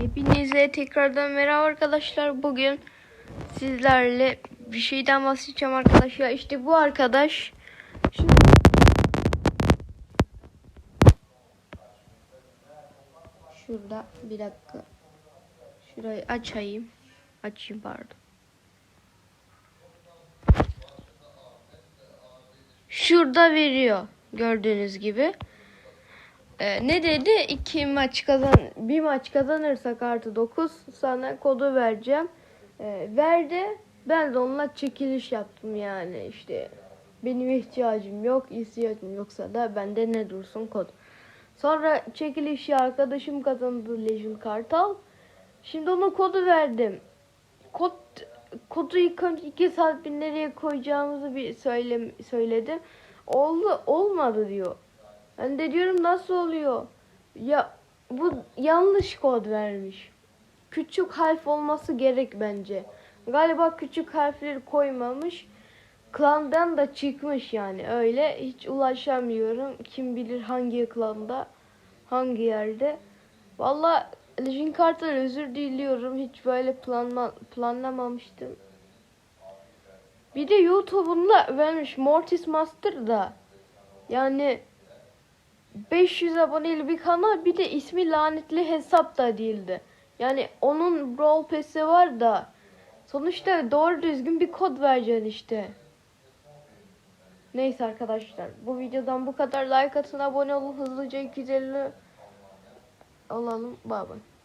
Hepinize tekrardan merhaba arkadaşlar. Bugün sizlerle bir şeyden bahsedeceğim arkadaşlar. İşte bu arkadaş. Şimdi... Şurada bir dakika. Şurayı açayım. Açayım pardon. Şurada veriyor. Gördüğünüz gibi. Ee, ne dedi? İki maç kazan, bir maç kazanırsak artı 9 sana kodu vereceğim. Ee, verdi. Ben de onunla çekiliş yaptım yani işte. Benim ihtiyacım yok, ihtiyacım yoksa da bende ne dursun kod. Sonra çekilişi arkadaşım kazandı Legend Kartal. Şimdi ona kodu verdim. Kod kodu ilk önce 2 saat bir nereye koyacağımızı bir söyle, söyledim. Oldu olmadı diyor. Ben de diyorum nasıl oluyor? Ya bu yanlış kod vermiş. Küçük harf olması gerek bence. Galiba küçük harfleri koymamış. Klandan da çıkmış yani öyle. Hiç ulaşamıyorum. Kim bilir hangi klanda, hangi yerde. Valla Legend Kart'tan özür diliyorum. Hiç böyle planma, planlamamıştım. Bir de YouTube'unda vermiş Mortis Master da. Yani 500 aboneli bir kanal bir de ismi lanetli hesap da değildi. Yani onun Brawl Pass'i var da sonuçta doğru düzgün bir kod vereceksin işte. Neyse arkadaşlar bu videodan bu kadar like atın abone olun hızlıca 250 olalım. Bye bye.